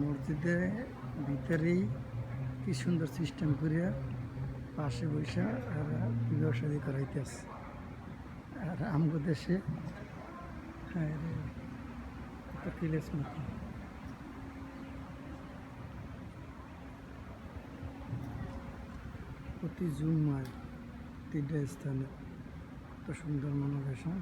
মসজিদের ভিতরেই কি সুন্দর সিস্টেম করিয়া পাশে বৈশা আর বিবাহ শাদি করাইতেছে আর আমগো দেশে হ্যাঁ কিলেস মতো প্রতি জুন মাস তিনটা স্থানে এত সুন্দর মনোবেশন।